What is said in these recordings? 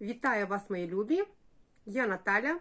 Вітаю вас, мої любі! Я Наталя.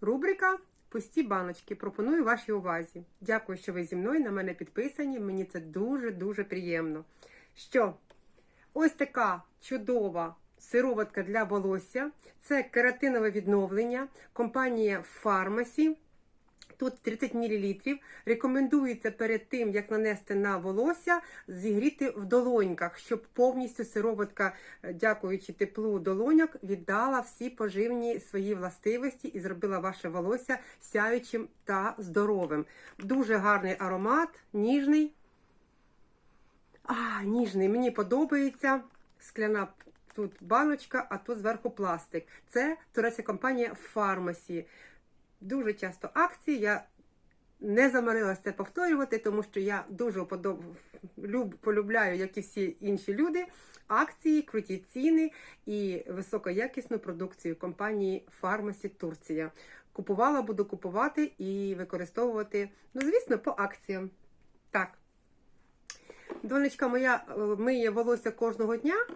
Рубрика Пусті баночки. Пропоную вашій увазі. Дякую, що ви зі мною на мене підписані. Мені це дуже-дуже приємно. Що, ось така чудова сироватка для волосся. Це кератинове відновлення. Компанія Pharmacy. Тут 30 мл. Рекомендується перед тим, як нанести на волосся, зігріти в долоньках, щоб повністю сироватка, е, дякуючи теплу долоньок, віддала всі поживні свої властивості і зробила ваше волосся сяючим та здоровим. Дуже гарний аромат, ніжний. А, ніжний, мені подобається. Скляна тут баночка, а тут зверху пластик. Це турецька компанія Pharmacy дуже часто акції. Я не замарилася це повторювати, тому що я дуже подоб... люб... полюбляю, як і всі інші люди, акції, круті ціни і високоякісну продукцію компанії Pharmacy Турція. Купувала, буду купувати і використовувати, ну, звісно, по акціям. Так. Донечка моя е, миє волосся кожного дня,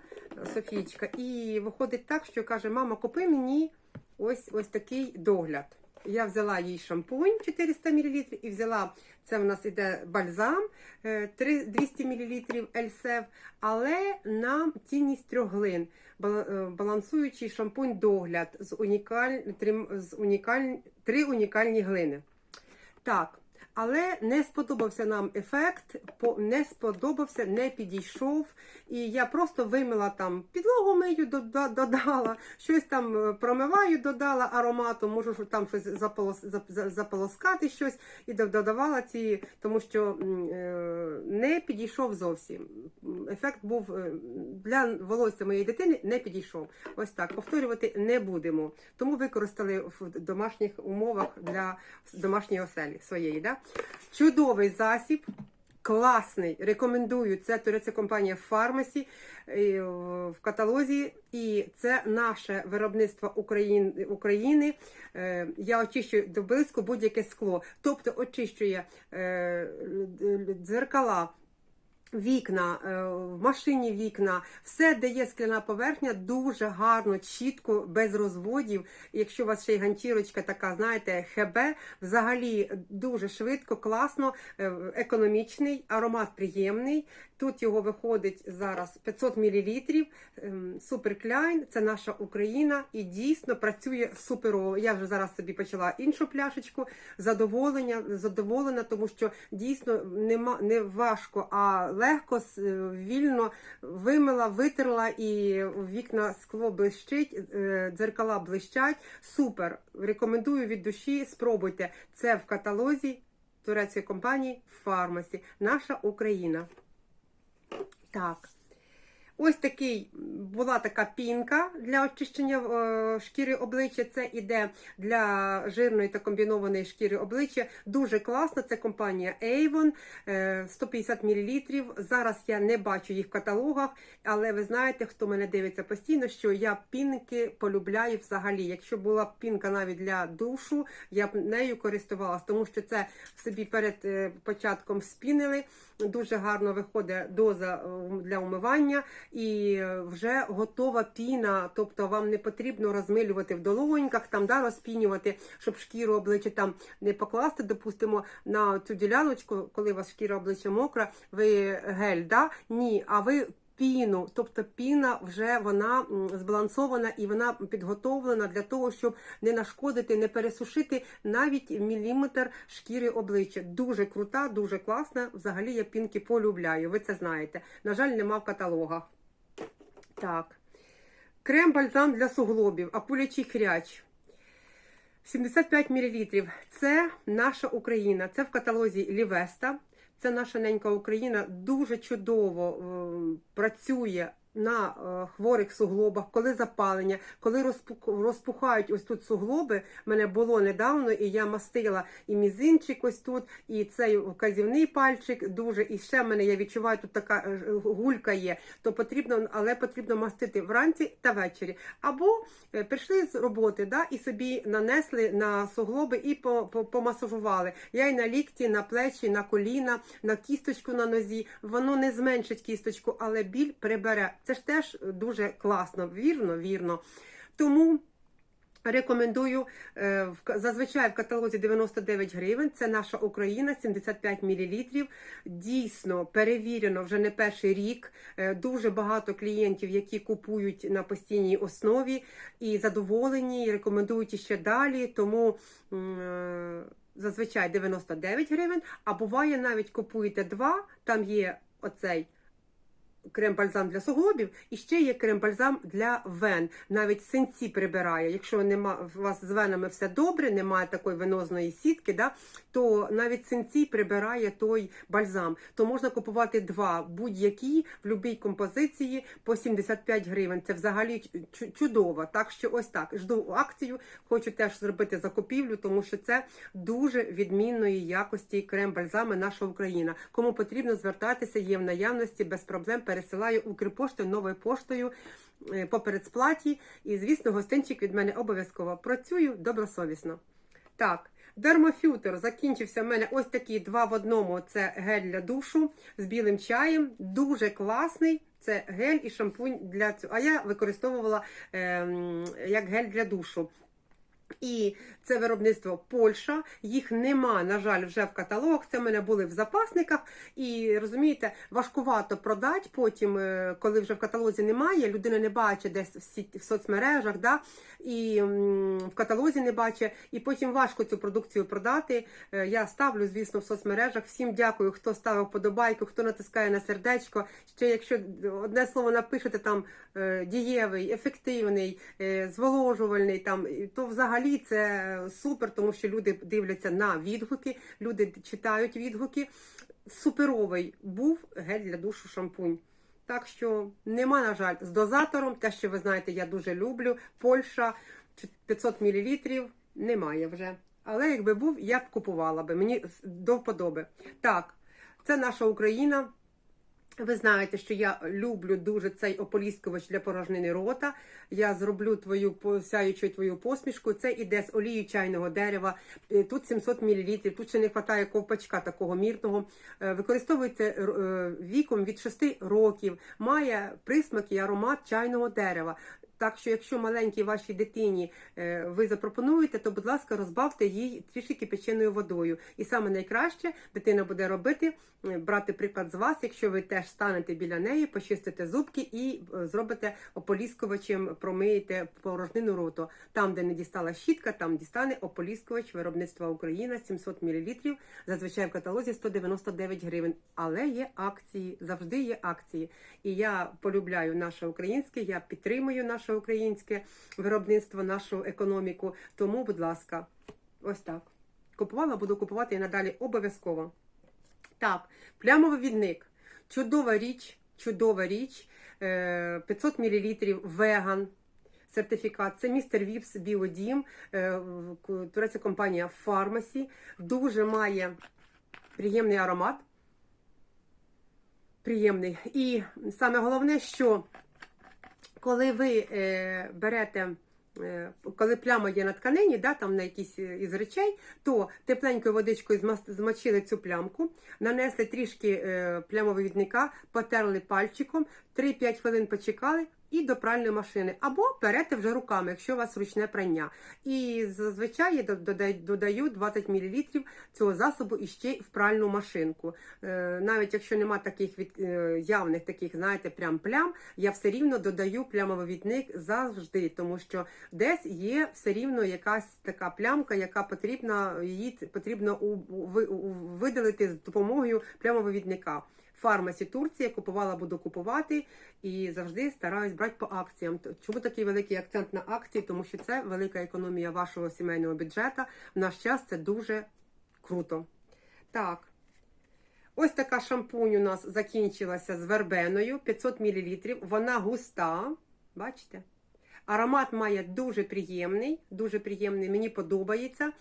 Софійчка, і виходить так, що каже: мама, купи мені ось ось такий догляд. Я взяла їй шампунь 400 мл і взяла, це в нас іде бальзам е, 3 200 мл Ельсев, але на цінність трьох глин. Е, Балансуючий шампунь догляд з унікаль... три, з унікаль... три унікальні глини. Так, але не сподобався нам ефект, не сподобався, не підійшов. І я просто вимила там підлогу мию, додала, щось там е, промиваю, додала аромату, можу там щось заполос, заполоскати щось і додавала ці, тому що е, не підійшов зовсім. Ефект був е, для волосся моєї дитини не підійшов. Ось так. Повторювати не будемо. Тому використали в домашніх умовах для домашньої оселі своєї. Да? Чудовий засіб. Класний, рекомендую. Це турецька компанія Pharmacy е, в каталозі, і це наше виробництво України. України. Е, Я очищую до близько будь-яке скло, тобто очищує е, дзеркала. Вікна, е, в машині вікна, все, де є скляна поверхня, дуже гарно, чітко, без розводів. Якщо у вас ще й ганчірочка така, знаєте, ХБ, взагалі дуже швидко, класно, е, економічний, аромат приємний. Тут його виходить зараз 500 мл. Супер Кляйн, це наша Україна і дійсно працює суперово. Я вже зараз собі почала іншу пляшечку. Задоволення, задоволена, тому що дійсно нема не важко, а легко, вільно вимила, витерла і вікна скло блищить, е, дзеркала блищать. Супер! Рекомендую від душі. Спробуйте. Це в каталозі турецької компанії Фармасі, Наша Україна. Так. Ось такий була така пінка для очищення е, шкіри обличчя. Це іде для жирної та комбінованої шкіри обличчя. Дуже класно. Це компанія Avon, е, 150 мл. Зараз я не бачу їх в каталогах, але ви знаєте, хто мене дивиться постійно, що я пінки полюбляю взагалі. Якщо була пінка навіть для душу, я б нею користувалась, тому що це собі перед е, початком спінили. Дуже гарно виходить доза е, для умивання і вже готова піна. Тобто вам не потрібно розмилювати в долоньках, там да, розпінювати, щоб шкіру обличчя там не покласти, допустимо, на цю діляночку, коли у вас шкіра обличчя мокра, ви гель, да? ні, а ви. Піну, тобто піна вже вона збалансована і вона підготовлена для того, щоб не нашкодити, не пересушити навіть міліметр шкіри обличчя. Дуже крута, дуже класна. Взагалі я пінки полюбляю. Ви це знаєте. На жаль, нема в каталогах. Так. Крем-бальзам для суглобів, акулячий хряч. 75 мл. Це наша Україна. Це в каталозі Лівеста. Це наша ненька Україна дуже чудово е, працює на е, хворих суглобах, коли запалення, коли розпухають ось тут суглоби. Мене було недавно, і я мастила і мізинчик ось тут, і цей вказівний пальчик дуже. І ще мене я відчуваю, тут така е, гулька є. То потрібно, але потрібно мастити вранці та ввечері. Або е, прийшли з роботи, да, і собі нанесли на суглоби і по, по, помасажували. Я і на лікті, на плечі, на коліна, на кісточку на нозі. Воно не зменшить кісточку, але біль прибере. Це ж теж дуже класно, вірно, вірно. Тому рекомендую е, зазвичай в каталозі 99 гривень. Це наша Україна, 75 мл. Дійсно перевірено вже не перший рік. Е, Дуже багато клієнтів, які купують на постійній основі і задоволені, і рекомендують іще далі. Тому е, зазвичай 99 гривень. А буває навіть купуєте два. Там є оцей крем-бальзам для суглобів, і ще є крем-бальзам для вен. Навіть синці прибирає. Якщо нема у вас з венами все добре, немає такої венозної сітки, да, то навіть синці прибирає той бальзам. То можна купувати два будь-які в будь-якій композиції по 75 гривень. Це взагалі чудово. Так що ось так. Жду акцію. Хочу теж зробити закупівлю, тому що це дуже відмінної якості крем-бальзами наша Україна. Кому потрібно звертатися, є в наявності без проблем. Пересилаю Укрпоштою, новою поштою е, по передсплаті. І, звісно, гостинчик від мене обов'язково. Працюю добросовісно. Так, дермофютер закінчився в мене ось такий два в одному. Це гель для душу з білим чаєм. Дуже класний. Це гель і шампунь для цього. А я використовувала ем, як гель для душу. І це виробництво Польща. Їх нема, на жаль, вже в каталогах. Це в мене були в запасниках. І розумієте, важкувато продати потім, е, коли вже в каталозі немає. Людина не бачить десь в, соцмережах, да? і в каталозі не бачить. І потім важко цю продукцію продати. Е, Я ставлю, звісно, в соцмережах. Всім дякую, хто ставив подобайку, хто натискає на сердечко. Ще якщо одне слово напишете там е, дієвий, ефективний, зволожувальний, там то взагалі це супер, тому що люди дивляться на відгуки, люди читають відгуки. Суперовий був гель для душу шампунь. Так що нема, на жаль, з дозатором, те, що ви знаєте, я дуже люблю. Польща 500 мл немає вже. Але якби був, я б купувала би. Мені до вподоби. Так, це наша Україна. Ви знаєте, що я люблю дуже цей ополіскувач для порожнини рота. Я зроблю твою сяючу твою посмішку. Це іде з олії чайного дерева. Е, Тут 700 мл, тут ще не вистачає ковпачка такого мірного. Е, Використовується е, віком від 6 років. Має присмак і аромат чайного дерева. Так що, якщо маленькій вашій дитині ви запропонуєте, то, будь ласка, розбавте їй трішки кипяченою водою. І саме найкраще дитина буде робити, брати приклад з вас, якщо ви теж станете біля неї, почистите зубки і е, зробите ополіскувачем, промиєте порожнину роту. Там, де не дістала щітка, там дістане ополіскувач виробництва Україна 700 мл. Зазвичай в каталозі 199 гривень. Але є акції, завжди є акції. І я полюбляю наше українське, я підтримую наше українське виробництво, нашу економіку. Тому, будь ласка, ось так. Купувала, буду купувати і надалі обов'язково. Так, плямовий відник. Чудова річ, чудова річ. Е, 500 мл веган. Сертифікат. Це містер Віпс Біодім, е, турецька компанія Фармасі. Дуже має приємний аромат. Приємний. І саме головне, що коли ви е, берете, е, коли пляма є на тканині, да, там на якійсь е, із речей, то тепленькою водичкою змочили цю плямку, нанесли трішки плямовивідника, плямовидника, потерли пальчиком, 3-5 хвилин почекали. І до пральної машини, або перете вже руками, якщо у вас ручне прання. І зазвичай я додаю 20 мл цього засобу іще в пральну машинку. Е, Навіть якщо нема таких від, е, явних таких, знаєте, прям плям, я все рівно додаю плямовивідник завжди, тому що десь є все рівно якась така плямка, яка потрібна її потрібно у, у- у- видалити з допомогою плямовивідника. Фармасі Турція купувала, буду купувати і завжди стараюсь брати по акціям. Чому такий великий акцент на акції? Тому що це велика економія вашого сімейного бюджету. В наш час це дуже круто. Так. Ось така шампунь у нас закінчилася з вербеною 500 мл. Вона густа. Бачите? Аромат має дуже приємний, дуже приємний, мені подобається.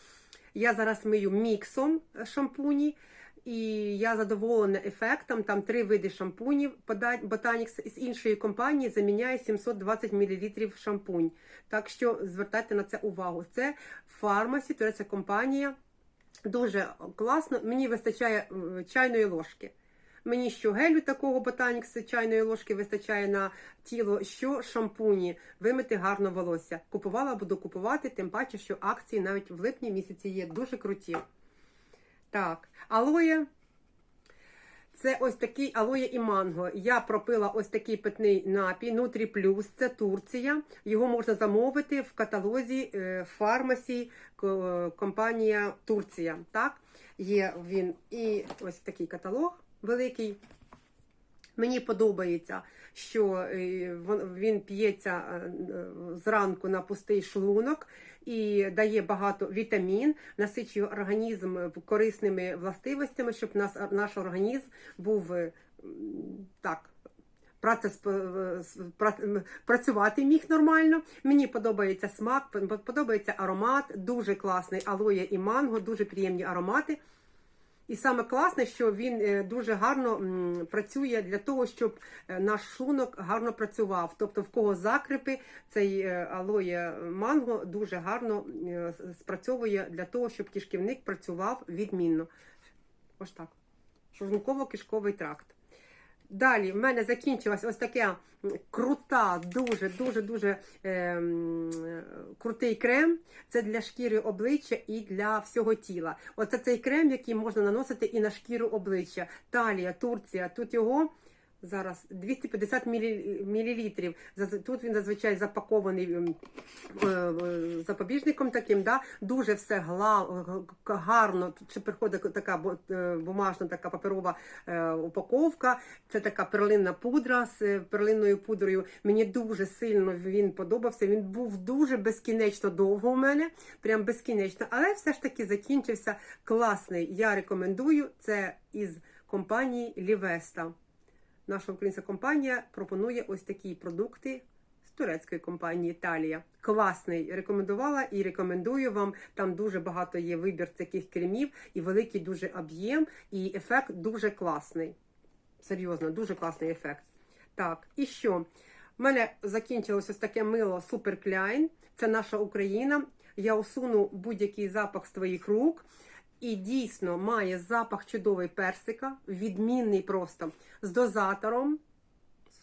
Я зараз мию міксом шампуні, і я задоволена ефектом. Там три види шампунів. Botanix з іншої компанії заміняє 720 мл шампунь. Так що звертайте на це увагу. Це фармасі, турецька компанія. Дуже класно. Мені вистачає е, чайної ложки. Мені що гелю такого ботанік з чайної ложки вистачає на тіло, що шампуні, вимити гарно волосся. Купувала, буду купувати, тим паче, що акції навіть в липні місяці є дуже круті. Так, алоє. Це ось такий алоє і манго. Я пропила ось такий питний напій Нутрі Плюс. Це Турція. Його можна замовити в каталозі е, фармасі компанія Турція. Так, є він і ось такий каталог великий. Мені подобається, що е, він п'ється е, зранку на пустий шлунок і дає багато вітамін, насичує організм корисними властивостями, щоб нас, наш організм був е, так. працесп- с- пра- м, Працювати міг нормально. Мені подобається смак, подобається аромат, дуже класний алоє і манго, дуже приємні аромати. І саме класне, що він е, дуже гарно працює для того, щоб е, наш шлунок гарно працював. Тобто, в кого закрипи, цей е, алоє манго дуже гарно спрацьовує для того, щоб кишківник працював відмінно. Ось так. Шлунково-кишковий тракт. Далі в мене закінчилась ось така крута, дуже, дуже, дуже е, е, крутий крем. Це для шкіри обличчя і для всього тіла. Оце цей крем, який можна наносити і на шкіру обличчя. Талія, Турція. Тут його зараз 250 мілі- мілілітрів. Тут він зазвичай запакований м, е, е, запобіжником таким. Да? Дуже все гарно. Тут приходить така е, бумажна така паперова упаковка. Це така перлинна пудра з перлинною пудрою. Мені дуже сильно він подобався. Він був дуже безкінечно довго у мене, прям безкінечно, але все ж таки закінчився класний. Я рекомендую це із компанії Лівеста. Наша українська компанія пропонує ось такі продукти з турецької компанії Італія. Класний. Рекомендувала і рекомендую вам. Там дуже багато є вибір таких кремів і великий дуже об'єм, і ефект дуже класний. Серйозно, дуже класний ефект. Так, і що? У мене закінчилось ось таке мило Super Klein. Це наша Україна. Я усуну будь-який запах з твоїх рук. І дійсно має запах чудовий персика, відмінний просто з дозатором.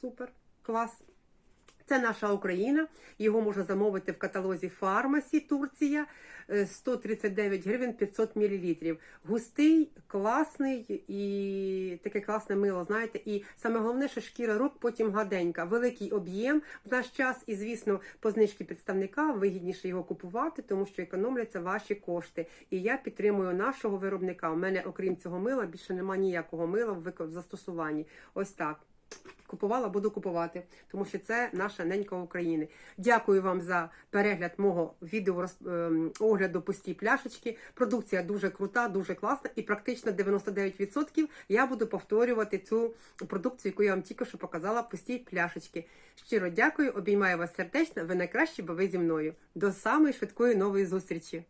Супер, клас. Це наша Україна. Його можна замовити в каталозі Фармасі Турція Е, 139 гривень 500 мл. Густий, класний і таке класне мило, знаєте. І саме головне, що шкіра рук потім гладенька, великий об'єм в наш час. І, звісно, по знижці представника вигідніше його купувати, тому що економляться ваші кошти. І я підтримую нашого виробника. У мене, окрім цього мила, більше немає ніякого мила в застосуванні. Ось так. Купувала, буду купувати, тому що це наша ненька України. Дякую вам за перегляд мого відео роз- ем, огляду пусті пляшечки. Продукція дуже крута, дуже класна, і практично 99% я буду повторювати цю продукцію, яку я вам тільки що показала, пусті пляшечки. Щиро дякую, обіймаю вас сердечно. Ви найкращі, бо ви зі мною. До самої швидкої нової зустрічі.